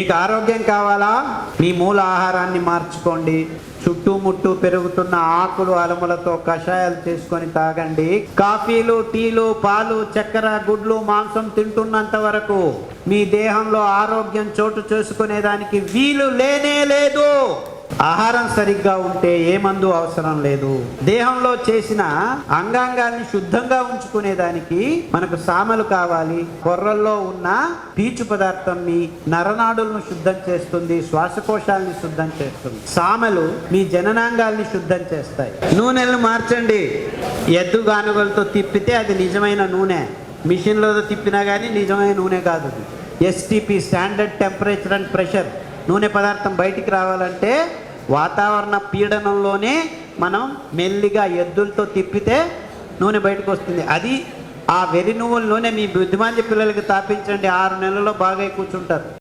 మీకు ఆరోగ్యం కావాలా? మీ మూల ఆహారాన్ని మార్చుకోండి. చుట్టుముట్టు పెరుగుతున్న ఆకులు అలములతో కషాయాలు చేసుకొని తాగండి. కాఫీలు టీలు పాలు చక్కెర గుడ్లు మాంసం తింటున్నంత వరకు మీ దేహంలో ఆరోగ్యం చోటు చేసుకునేదానికి వీలు లేనే లేదు. ఆహారం సరిగ్గా ఉంటే ఏ మందు అవసరం లేదు. దేహంలో చేసిన అంగాంగాన్ని శుద్ధంగా ఉంచుకునేదానికి మనకు సామలు కావాలి. కొర్రల్లో ఉన్న పీచు పదార్థం మీ నరనాడులను శుద్ధం చేస్తుంది శ్వాసకోశాలని శుద్ధం చేస్తుంది. సామలు మీ జననాంగాల్ని శుద్ధం చేస్తాయి. నూనెలను మార్చండి. ఎద్దు గానుగలతో తిప్పితే అది నిజమైన నూనె. మిషన్లో తిప్పినా కానీ నిజమైన నూనె కాదు. STP standard temperature and pressure నూనె పదార్థం బయటికి రావాలంటే వాతావరణ పీడనంలోనే మనం మెల్లిగా ఎద్దులతో తిప్పితే నూనె బయటకు వస్తుంది. అది ఆ వెరి నువ్వుల నూనె మీ బుద్ధిమాంద్య పిల్లలకి తాపించండి. ఆరు నెలల్లో బాగా కూర్చుంటారు.